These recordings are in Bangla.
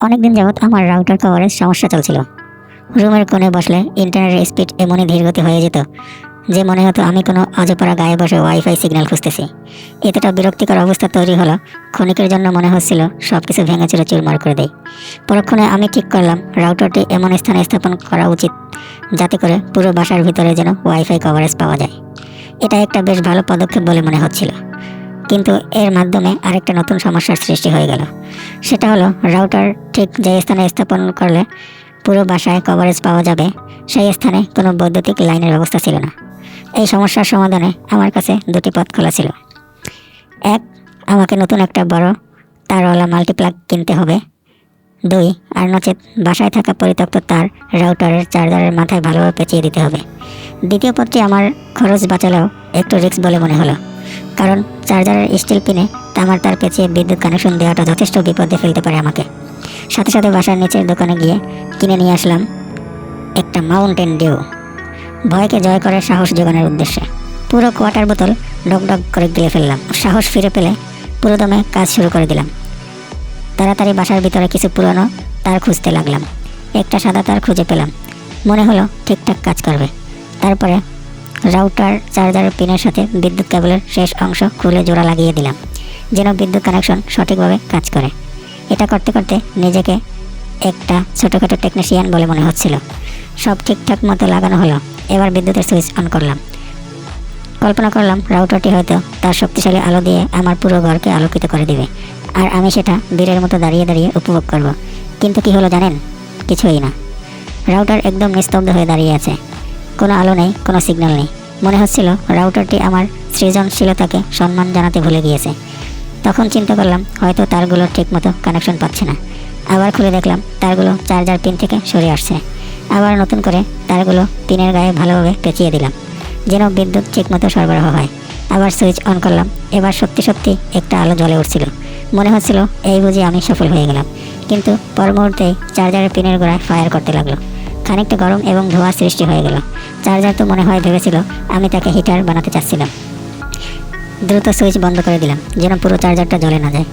অনেকদিন যাবৎ আমার রাউটার কভারেজ সমস্যা চলছিল। রুমের কোণে বসলে ইন্টারনেটের স্পিড এমনই ধীরগতি হয়ে যেত, যে মনে হতো আমি কোনো অজপাড়া গায়ে বসে ওয়াইফাই সিগন্যাল খুঁজতেছি। এতটা বিরক্তিকর অবস্থা তৈরি হলো, ক্ষণিকের জন্য মনে হচ্ছিল সব কিছু ভেঙে চুরে চুরমার করে দেয় পরক্ষণে আমি ঠিক করলাম রাউটারটি এমন স্থানে স্থাপন করা উচিত, যাতে করে পুরো বাসার ভিতরে যেন ওয়াইফাই কভারেজ পাওয়া যায়। এটা একটা বেশ ভালো পদক্ষেপ বলে মনে হচ্ছিল। কিন্তু এর মাধ্যমে আরেকটা নতুন সমস্যার সৃষ্টি হয়ে গেল। সেটা হলো রাউটার ঠিক যে স্থানে স্থাপন করলে পুরো বাসায় কভারেজ পাওয়া যাবে, সেই স্থানে কোনো বৈদ্যুতিক লাইনের ব্যবস্থা ছিল না। এই সমস্যার সমাধানে আমার কাছে দুটি পথ খোলা ছিল। এক, আমাকে নতুন একটা বড় তারওয়ালা মাল্টিপ্লাগ কিনতে হবে। দুই, আর নচেত বাসায় থাকা পরিত্যক্ত তার রাউটারের চার্জারের মাথায় ভালোভাবে পেঁচিয়ে দিতে হবে। দ্বিতীয় পথটি আমার খরচ বাঁচালেও একটু রিস্ক বলে মনে হলো। কারণ চার্জারের স্টিল পিনে তামার তার পেঁচিয়ে বিদ্যুৎ কানেকশন দেওয়াটা যথেষ্ট বিপদে ফেলতে পারে আমাকে। সাথে সাথে বাসার নিচের দোকানে গিয়ে কিনে নিয়ে আসলাম একটা মাউন্টেন ডিউ। ভয়কে জয় করে সাহস যোগানোর উদ্দেশ্যে। পুরো কোয়াটার বোতল ডক ডক করে গিলে ফেললাম। সাহস ফিরে পেলে পুরোদমে কাজ শুরু করে দিলাম। তাড়াতাড়ি বাসার ভিতরে কিছু পুরনো তার খুঁজতে লাগলাম। একটা সাদা তার খুঁজে পেলাম। মনে হলো ঠিকঠাক কাজ করবে। তারপরে রাউটার চার্জার পিনের সাথে বিদ্যুৎ কেবলের শেষ অংশ খুলে জোড়া লাগিয়ে দিলাম, যেন বিদ্যুৎ কানেকশন সঠিকভাবে কাজ করে। এটা করতে করতে নিজেকে একটা ছোটোখাটো টেকনিশিয়ান বলে মনে হচ্ছিল। সব ঠিকঠাক মতো লাগানো হলো, এবার বিদ্যুতের সুইচ অন করলাম। কল্পনা করলাম রাউটারটি হয়তো তার শক্তিশালী আলো দিয়ে আমার পুরো ঘরকে আলোকিত করে দিবে, আর আমি সেটা বীরের মতো দাঁড়িয়ে দাঁড়িয়ে উপভোগ করব। কিন্তু কি হলো জানেন? কিছুই না। রাউটার একদম নিস্তব্ধ হয়ে দাঁড়িয়ে আছে। কোনো আলো নেই, কোনো সিগন্যাল নেই। মনে হচ্ছিল রাউটারটি আমার সৃজনশীলতাকে সম্মান জানাতে ভুলে গিয়েছে। তখন চিন্তা করলাম, হয়তো তারগুলো ঠিকমতো কানেকশন পাচ্ছে না। আবার খুলে দেখলাম, তারগুলো চার্জার পিন থেকে সরে আসছে। আবার নতুন করে তারগুলো পিনের গায়ে ভালোভাবে পেঁচিয়ে দিলাম, যেন বিদ্যুৎ ঠিকমতো সরবরাহ হয়। আবার সুইচ অন করলাম, এবার সত্যি সত্যি একটা আলো জ্বলে উঠছিল। মনে হচ্ছিল, এই বুঝে আমি সফল হয়ে গেলাম। কিন্তু পর মুহূর্তেই চার্জারের পিনের গোড়ায় ফায়ার করতে লাগল। খানিকটা গরম এবং ধোঁয়ার সৃষ্টি হয়ে গেল। চার্জার তো মনে হয় ভেবেছিল আমি তাকে হিটার বানাতে চাচ্ছিলাম। দ্রুত সুইচ বন্ধ করে দিলাম, যেন পুরো চার্জারটা জ্বলে না যায়।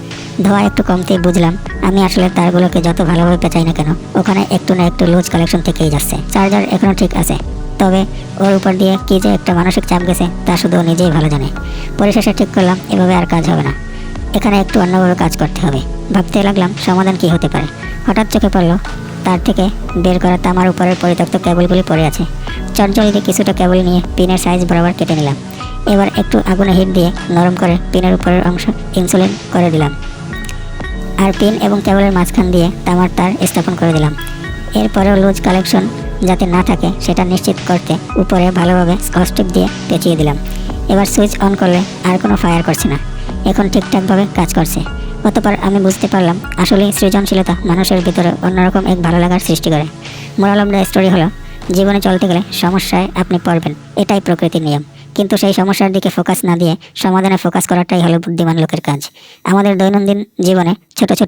ধোঁয়া একটু কমতেই বুঝলাম, আমি আসলে তারগুলোকে যত ভালোভাবে পেঁচাই না কেন, ওখানে একটু না একটু লুজ কালেকশন থেকেই যাচ্ছে। চার্জার এখনও ঠিক আছে, তবে ওর উপর দিয়ে কী যে একটা মানসিক চাপ গেছে, তা শুধু নিজেই ভালো জানে। পরিশেষে ঠিক করলাম, এভাবে আর কাজ হবে না। এখানে একটু অন্যভাবে কাজ করতে হবে। ভাবতে লাগলাম, সমাধান কি হতে পারে। হঠাৎ চোখে পড়ল তার থেকে বের করা তামার উপরের পরিত্যক্ত কেবলগুলি পড়ে আছে। চটজলিতে কিছুটা কেবল নিয়ে পিনের সাইজ বরাবর কেটে নিলাম। এবার একটু আগুনে হিট দিয়ে নরম করে পিনের উপরের অংশ ইনসুলিন করে দিলাম। আর পিন এবং কেবলের মাঝখান দিয়ে তামার তার স্থাপন করে দিলাম। এরপরেও লুজ কালেকশন যাতে না থাকে, সেটা নিশ্চিত করতে উপরে ভালোভাবে স্কস্টিপ দিয়ে পেঁচিয়ে দিলাম। এবার সুইচ অন করলে আর কোনো ফায়ার করছে না। এখন ঠিকঠাকভাবে কাজ করছে। অতপর আমি বুঝতে পারলাম, আসলে সৃজনশীলতা মানুষের ভিতরে অন্যরকম এক ভালো লাগার সৃষ্টি করে। মোরাল অফ দ্য স্টোরি হলো, জীবনে চলতে গেলে সমস্যায় আপনি পড়বেন, এটাই প্রকৃতির নিয়ম। কিন্তু সেই সমস্যার দিকে ফোকাস না দিয়ে সমাধানে ফোকাস করাটাই হলো বুদ্ধিমান লোকের কাজ। আমাদের দৈনন্দিন জীবনে ছোট ছোট